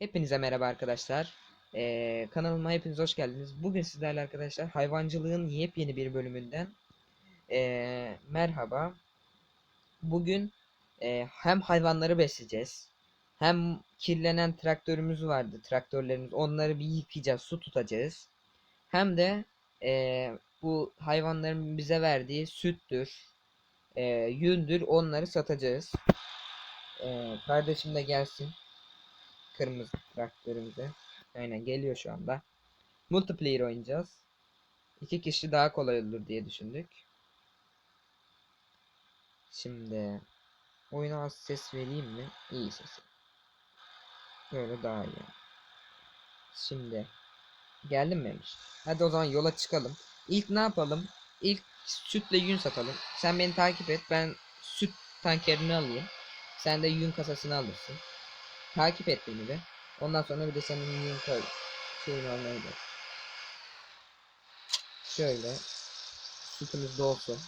Hepinize merhaba arkadaşlar. Ee, kanalıma hepiniz hoş geldiniz. Bugün sizlerle arkadaşlar hayvancılığın yepyeni bir bölümünden ee, merhaba. Bugün ee, hem hayvanları besleyeceğiz. Hem kirlenen traktörümüz vardı. Traktörlerimiz. Onları bir yıkayacağız. Su tutacağız. Hem de ee, bu hayvanların bize verdiği süttür, ee, yündür. Onları satacağız. Ee, kardeşim de gelsin kırmızı traktörümüze. Aynen geliyor şu anda. Multiplayer oynayacağız. İki kişi daha kolay olur diye düşündük. Şimdi oyuna az ses vereyim mi? İyi sesi. Böyle daha iyi. Şimdi geldin mi Emir? Hadi o zaman yola çıkalım. İlk ne yapalım? İlk sütle yün satalım. Sen beni takip et. Ben süt tankerini alayım. Sen de yün kasasını alırsın. Takip et beni de. Ondan sonra bir de senin yün koy. Almaya gidelim. Şöyle. Sütümüz dolsun.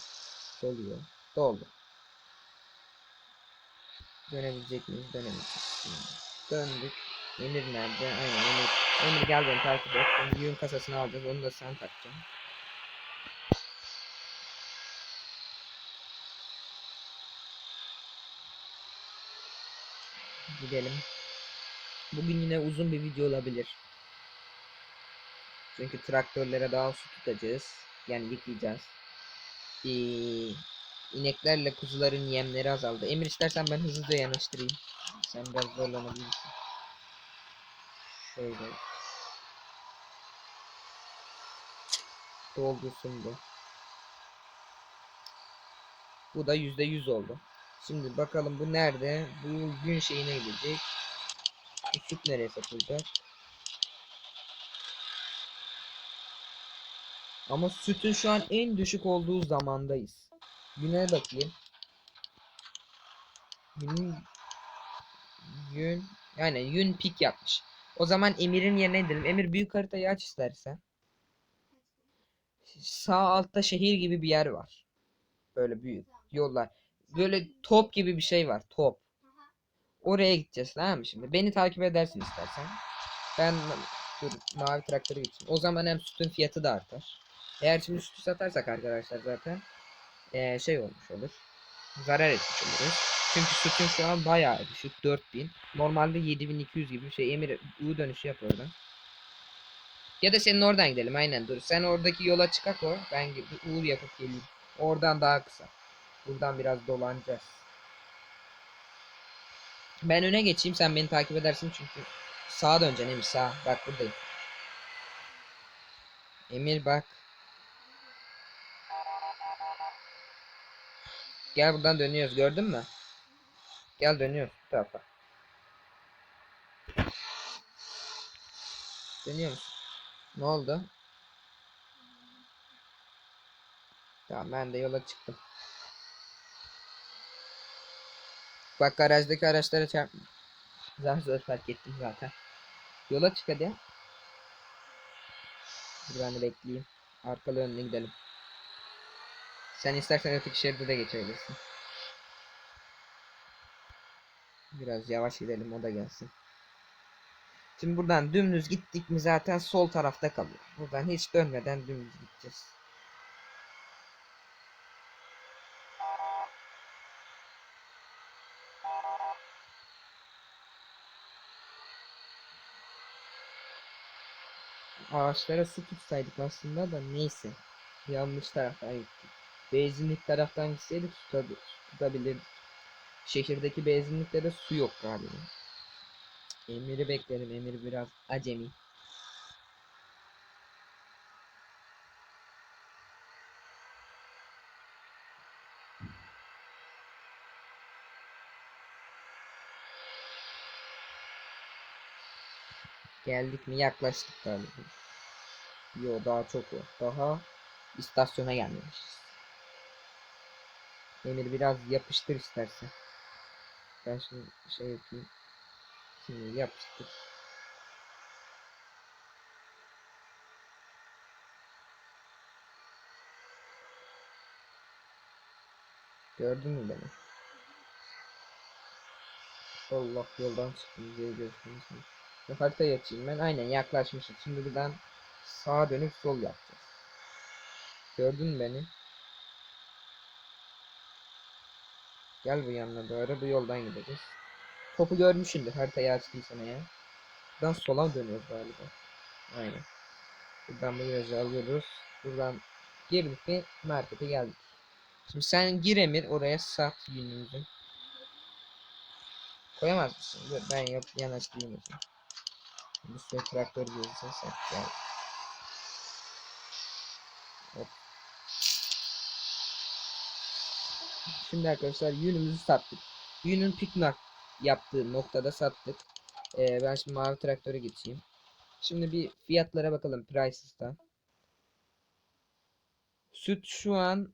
Doluyor. Doldu. Dönebilecek miyiz? Dönemeyeceğiz. Döndük. Emir nerede? Aynen Emir. Emir gel beni takip et. Yün kasasını alacağız. Onu da sen takacaksın. Gidelim. Bugün yine uzun bir video olabilir. Çünkü traktörlere daha su tutacağız. Yani yıkayacağız. Ee, ineklerle kuzuların yemleri azaldı. Emir istersen ben hızlıca yanaştırayım. Sen biraz zorlanabilirsin. Şöyle. Doldursun bu. Bu da yüzde yüz oldu. Şimdi bakalım bu nerede? Bu gün şeyine gidecek. Süt nereye satılacak? Ama sütün şu an en düşük olduğu zamandayız. Güne bakayım. Günün Yün yani yün pik yapmış. O zaman Emir'in yerine gidelim. Emir büyük haritayı aç istersen. Sağ altta şehir gibi bir yer var. Böyle büyük yollar. Böyle top gibi bir şey var. Top. Oraya gideceğiz tamam mı şimdi? Beni takip edersin istersen. Ben dur mavi traktöre gideceğim. O zaman hem sütün fiyatı da artar. Eğer şimdi sütü satarsak arkadaşlar zaten eee, şey olmuş olur. Zarar etmiş oluruz. Çünkü sütün şu an bayağı düşük 4000. Normalde 7200 gibi bir şey. Emir U dönüşü yap oradan. Ya da senin oradan gidelim aynen dur. Sen oradaki yola çıkak o. Ben U yapıp geleyim. Oradan daha kısa. Buradan biraz dolanacağız. Ben öne geçeyim sen beni takip edersin çünkü sağa döneceksin Emir sağa. Bak buradayım. Emir bak. Gel buradan dönüyoruz gördün mü? Gel dönüyoruz bu tarafa. Dönüyor musun? Ne oldu? Tamam ben de yola çıktım. Bak garajdaki araçlara çarpma. Zar zor fark ettim zaten. Yola çık hadi. Dur ben de bekleyeyim. Arkalı önüne gidelim. Sen istersen öteki şeride de geçebilirsin. Biraz yavaş gidelim o da gelsin. Şimdi buradan dümdüz gittik mi zaten sol tarafta kalıyor. Buradan hiç dönmeden dümdüz gideceğiz. Ağaçlara su tutsaydık aslında da neyse. Yanlış taraftan gittik. Benzinlik taraftan gitseydik tutabi- tutabilirdik. Şehirdeki benzinlikte su yok galiba. Emir'i beklerim. Emir biraz acemi. Geldik mi yaklaştık galiba. Yo daha çok var. Daha istasyona gelmemişiz. Emir biraz yapıştır istersen. Ben şimdi şey yapayım. Şimdi yapıştır. Gördün mü beni? Allah yoldan diye gördünüz mü? Ve haritayı açayım ben. Aynen yaklaşmışız. Şimdi buradan sağa dönüp sol yapacağız. Gördün beni? Gel bu yanına doğru bu yoldan gideceğiz. Topu görmüşsündür haritayı açtıysan eğer. Buradan sola dönüyoruz galiba. Aynen. Buradan bu virajı alıyoruz. Buradan girdik ve markete geldik. Şimdi sen gir Emir oraya sat yünümüzü. Koyamaz mısın? Ben yap yanaştırayım zaman. Bir sürü traktör gezeceğiz. Gel. Hop. Şimdi arkadaşlar yünümüzü sattık. Yünün piknak yaptığı noktada sattık. Ee, ben şimdi mavi traktöre geçeyim. Şimdi bir fiyatlara bakalım Prices'ta. Süt şu an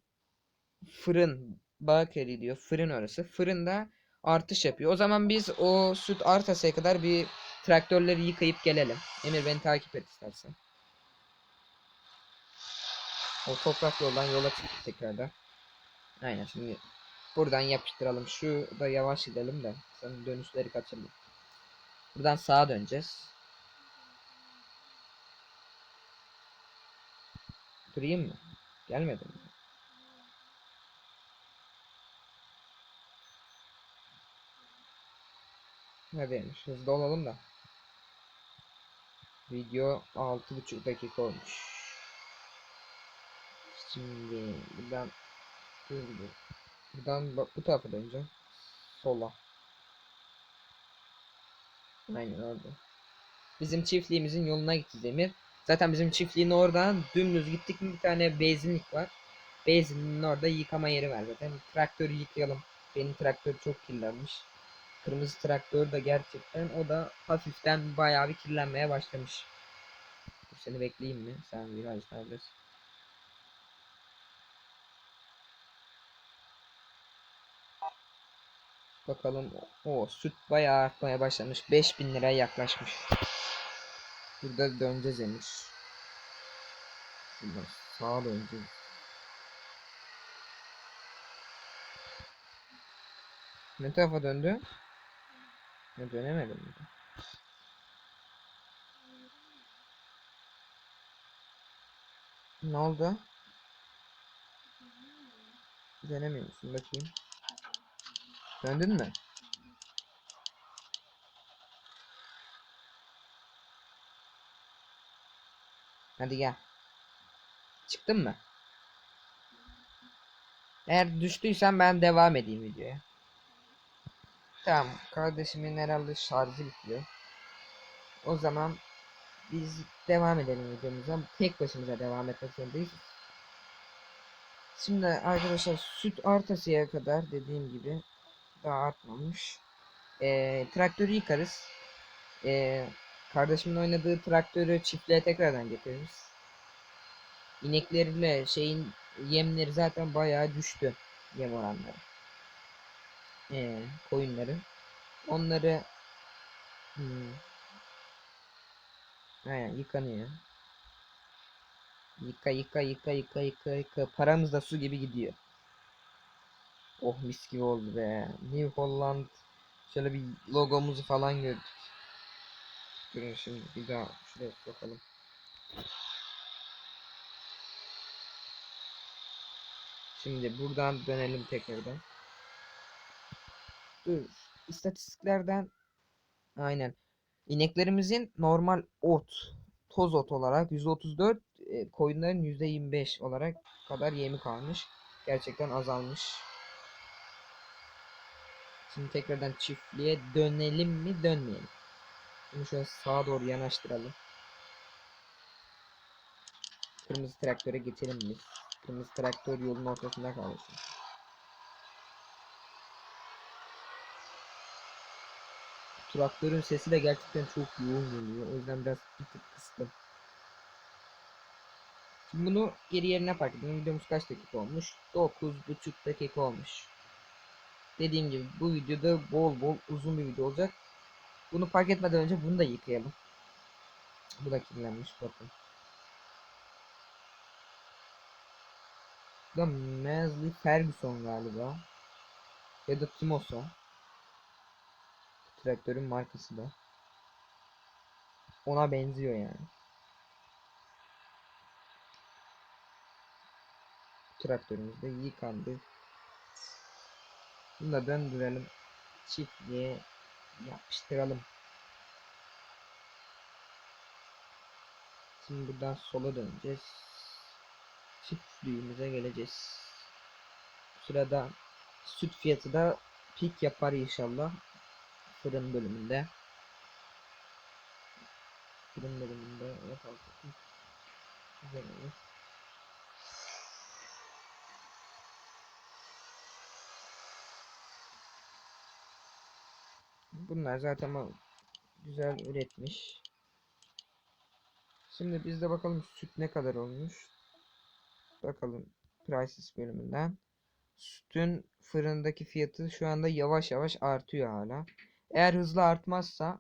fırın bakery diyor. Fırın orası. Fırında artış yapıyor. O zaman biz o süt artasaya kadar bir traktörleri yıkayıp gelelim. Emir beni takip et istersen. O toprak yoldan yola çıktık tekrardan. Aynen şimdi buradan yapıştıralım. Şu da yavaş gidelim de. Sen dönüşleri kaçırma. Buradan sağa döneceğiz. Durayım mı? Gelmedi mi? Neredeymiş? Hızlı olalım da. Video 6,5 dakika olmuş. Şimdi buradan. Buradan bu tarafa döneceğim. Sola. Aynen orada. Bizim çiftliğimizin yoluna gideceğiz Emir. Zaten bizim çiftliğin oradan dümdüz gittik bir tane benzinlik var. Benzinin orada yıkama yeri var zaten. Traktörü yıkayalım. Benim traktör çok kirlenmiş. Kırmızı traktör de gerçekten o da hafiften bayağı bir kirlenmeye başlamış. Dur seni bekleyeyim mi? Sen virajlardasın. Bakalım. O süt bayağı artmaya başlamış. 5000 liraya yaklaşmış. Burada döneceğiz Emir. Buradan sağa döneceğiz. Ne tarafa döndü? Ne dönemedim mi? Ne oldu? Dönemiyor musun bakayım. Döndün mü? Hadi gel. Çıktın mı? Eğer düştüysen ben devam edeyim videoya. Tamam kardeşimin herhalde şarjı bitiyor. O zaman biz devam edelim videomuza. Tek başımıza devam etmek zorundayız. Şimdi arkadaşlar süt artasıya kadar dediğim gibi daha artmamış. Ee, traktörü yıkarız. Ee, kardeşimin oynadığı traktörü çiftliğe tekrardan getiririz. İnekleriyle şeyin yemleri zaten bayağı düştü yem oranları. Ee, koyunları. Onları hmm, aynen yıkanıyor. Yıka yıka yıka yıka yıka yıka. Paramız da su gibi gidiyor. Oh mis gibi oldu be. New Holland. Şöyle bir logomuzu falan gördük. Durun şimdi bir daha şuraya bakalım. Şimdi buradan dönelim tekrardan. Dur. İstatistiklerden aynen. İneklerimizin normal ot, toz ot olarak 134, e, koyunların %25 olarak kadar yemi kalmış. Gerçekten azalmış. Şimdi tekrardan çiftliğe dönelim mi dönmeyelim. Bunu şöyle sağa doğru yanaştıralım. Kırmızı traktöre geçelim biz. Kırmızı traktör yolun ortasında kalmış. Traktörün sesi de gerçekten çok yoğun geliyor. O yüzden biraz bir tık kıstım. Şimdi bunu geri yerine park edelim. Videomuz kaç dakika olmuş? 9,5 dakika olmuş. Dediğim gibi bu videoda bol bol uzun bir video olacak. Bunu park etmeden önce bunu da yıkayalım. Bu da kirlenmiş bakın. Bu da Masley Ferguson galiba. Ya da Timosa. Traktörün markası da. ona benziyor yani. Traktörümüz de yıkandı. Bunu da döndürelim. Çiftliğe yapıştıralım. Şimdi buradan sola döneceğiz. Çiftliğimize geleceğiz. Sırada süt fiyatı da pik yapar inşallah. Fırın bölümünde. Fırın bölümünde yapalım. Güzel olur. Bunlar zaten güzel üretmiş. Şimdi biz de bakalım süt ne kadar olmuş. Bakalım Prices bölümünden. Sütün fırındaki fiyatı şu anda yavaş yavaş artıyor hala. Eğer hızlı artmazsa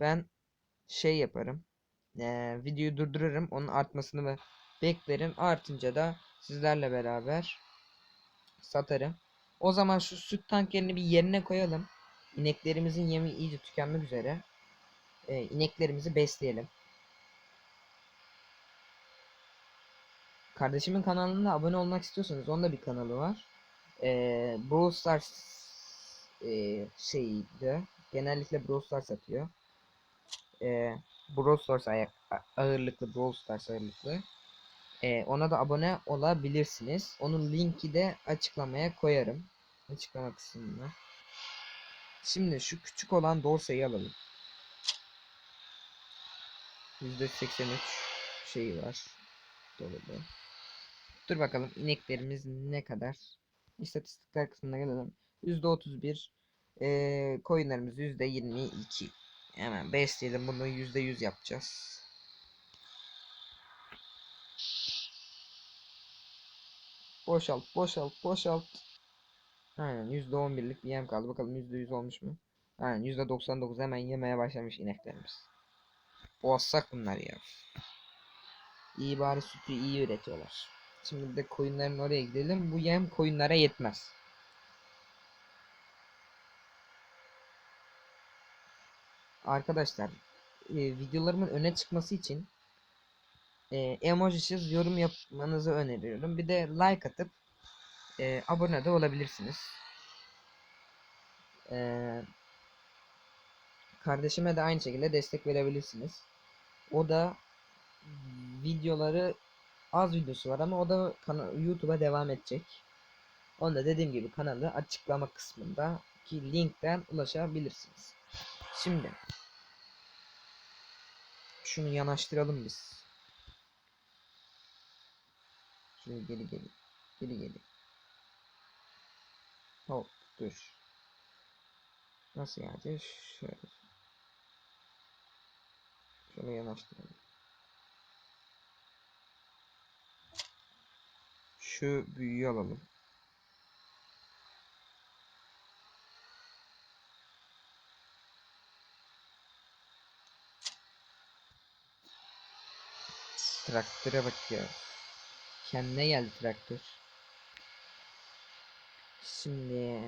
ben şey yaparım. Eee, videoyu durdururum. Onun artmasını beklerim. Artınca da sizlerle beraber satarım. O zaman şu süt tanklerini bir yerine koyalım. İneklerimizin yemi iyice tükenmek üzere. Ee, ineklerimizi besleyelim. Kardeşimin kanalına abone olmak istiyorsanız onda bir kanalı var. Ee, Brawl Stars e, şeydi. Genellikle Brawl Stars atıyor. Ee, Brawl Stars ayak, ağırlıklı Brawl Stars ağırlıklı. Ee, ona da abone olabilirsiniz. Onun linki de açıklamaya koyarım. Açıklama kısmına. Şimdi şu küçük olan dorsayı alalım. %83 şeyi var. Dolu. Dur bakalım ineklerimiz ne kadar? İstatistikler kısmına gelelim. %31 eee koyunlarımız %22. Hemen besleyelim bunu %100 yapacağız. Boşalt, boşalt, boşalt. Aynen %11'lik bir yem kaldı. Bakalım %100 olmuş mu? Aynen %99 hemen yemeye başlamış ineklerimiz. Bozsak bunlar ya. İyi bari sütü iyi üretiyorlar. Şimdi de koyunların oraya gidelim. Bu yem koyunlara yetmez. Arkadaşlar e, videolarımın öne çıkması için e, emojisiz yorum yapmanızı öneriyorum. Bir de like atıp e, abone de olabilirsiniz. E, kardeşime de aynı şekilde destek verebilirsiniz. O da videoları az videosu var ama o da YouTube'a devam edecek. Onu da dediğim gibi kanalı açıklama kısmında ki linkten ulaşabilirsiniz. Şimdi şunu yanaştıralım biz. Şunu geri geri. Geri geri. Hop dur. Nasıl yani? Şöyle. Şunu yanaştıralım. Şu büyüyü alalım. Traktöre bak. Kendine geldi traktör. Şimdi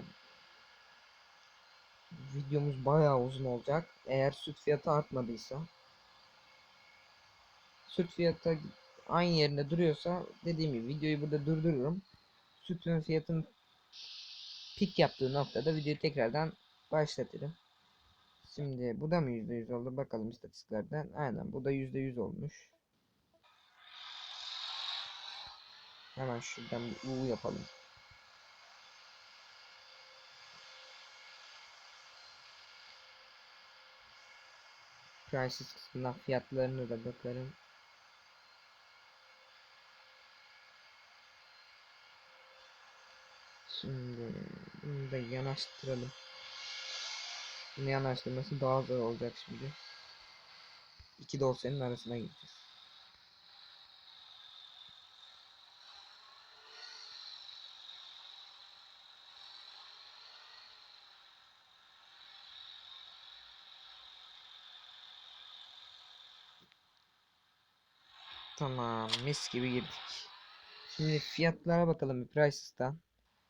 videomuz bayağı uzun olacak. Eğer süt fiyatı artmadıysa süt fiyatı aynı yerinde duruyorsa dediğim gibi videoyu burada durdururum. Sütün fiyatının pik yaptığı noktada videoyu tekrardan başlatırım. Şimdi bu da mı %100 oldu? Bakalım istatistiklerden. Aynen bu da %100 olmuş. Hemen şuradan bir U yapalım. Prices kısmından fiyatlarını da bakarım. Şimdi bunu da yanaştıralım. Bunu yanaştırması daha zor olacak şimdi. İki dosyanın arasına gireceğiz. Tamam mis gibi girdik. Şimdi fiyatlara bakalım bir Prices'tan.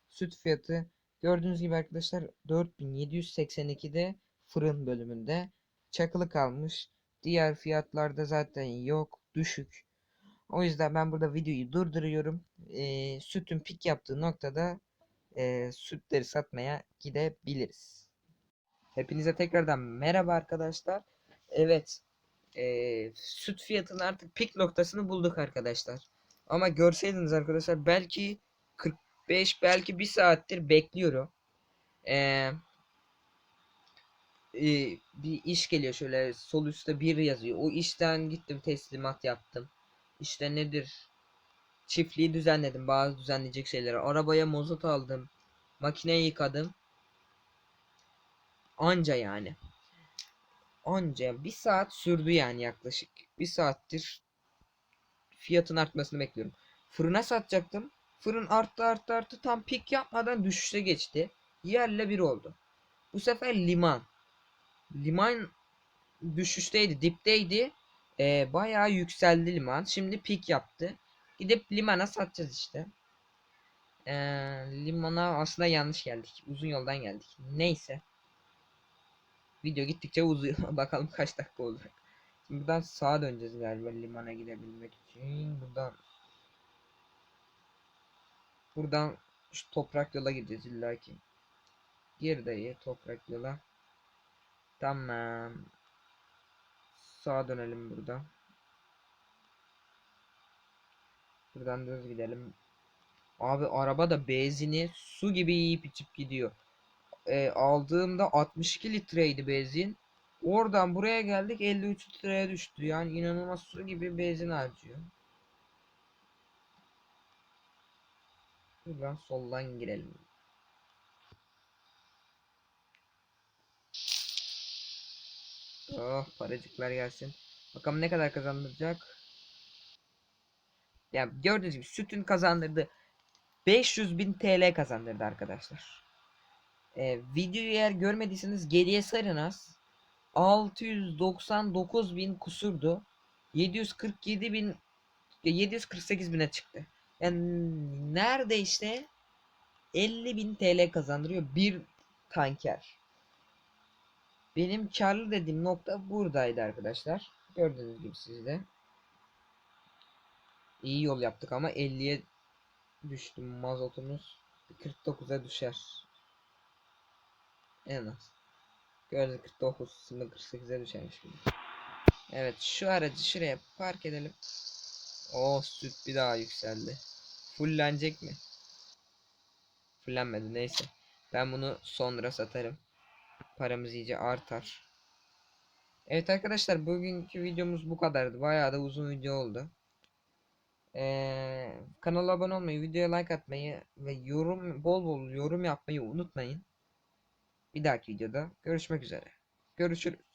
Süt fiyatı gördüğünüz gibi arkadaşlar 4782'de fırın bölümünde çakılı kalmış. Diğer fiyatlarda zaten yok. Düşük. O yüzden ben burada videoyu durduruyorum. Ee, sütün pik yaptığı noktada e, sütleri satmaya gidebiliriz. Hepinize tekrardan merhaba arkadaşlar. Evet. E, süt fiyatının artık pik noktasını bulduk arkadaşlar. Ama görseydiniz arkadaşlar belki 45 belki bir saattir bekliyorum. Eee e, bir iş geliyor şöyle sol üstte bir yazıyor. O işten gittim teslimat yaptım. İşte nedir? Çiftliği düzenledim. Bazı düzenleyecek şeyleri. Arabaya mazot aldım. Makineyi yıkadım. Anca yani. Anca bir saat sürdü yani yaklaşık. Bir saattir fiyatın artmasını bekliyorum. Fırına satacaktım. Fırın arttı arttı arttı tam pik yapmadan düşüşe geçti. Yerle bir oldu. Bu sefer liman. Liman düşüşteydi, dipteydi. Ee, bayağı yükseldi liman. Şimdi pik yaptı. Gidip limana satacağız işte. Ee, limana aslında yanlış geldik. Uzun yoldan geldik. Neyse. Video gittikçe uzuyor. Bakalım kaç dakika olacak. Şimdi buradan sağa döneceğiz galiba limana gidebilmek için. Buradan Buradan şu toprak yola gideceğiz illaki. Gir dayı toprak yola. Tamam. Sağa dönelim burada. Buradan düz gidelim. Abi araba da benzini su gibi yiyip içip gidiyor. Ee, aldığımda 62 litreydi benzin. Oradan buraya geldik 53 litreye düştü. Yani inanılmaz su gibi benzin harcıyor. Buradan soldan girelim. Oh paracıklar gelsin. Bakalım ne kadar kazandıracak. Ya gördüğünüz gibi sütün kazandırdı. 500 bin TL kazandırdı arkadaşlar. Ee, videoyu eğer görmediyseniz geriye sarınız. 699 bin kusurdu. 747 bin 748 bine çıktı. Yani nerede işte 50 bin TL kazandırıyor bir tanker. Benim karlı dediğim nokta buradaydı arkadaşlar. Gördüğünüz gibi sizde. İyi yol yaptık ama 50'ye düştü mazotumuz. 49'a düşer. En az. Gördüğünüz 49 şimdi 48'e düşermiş gibi. Evet şu aracı şuraya park edelim. Oh süt bir daha yükseldi. Fullenecek mi? Fullenmedi neyse. Ben bunu sonra satarım. Paramız iyice artar. Evet arkadaşlar bugünkü videomuz bu kadardı. Bayağı da uzun video oldu. Ee, kanala abone olmayı, videoya like atmayı ve yorum bol bol yorum yapmayı unutmayın. Bir dahaki videoda görüşmek üzere. Görüşürüz.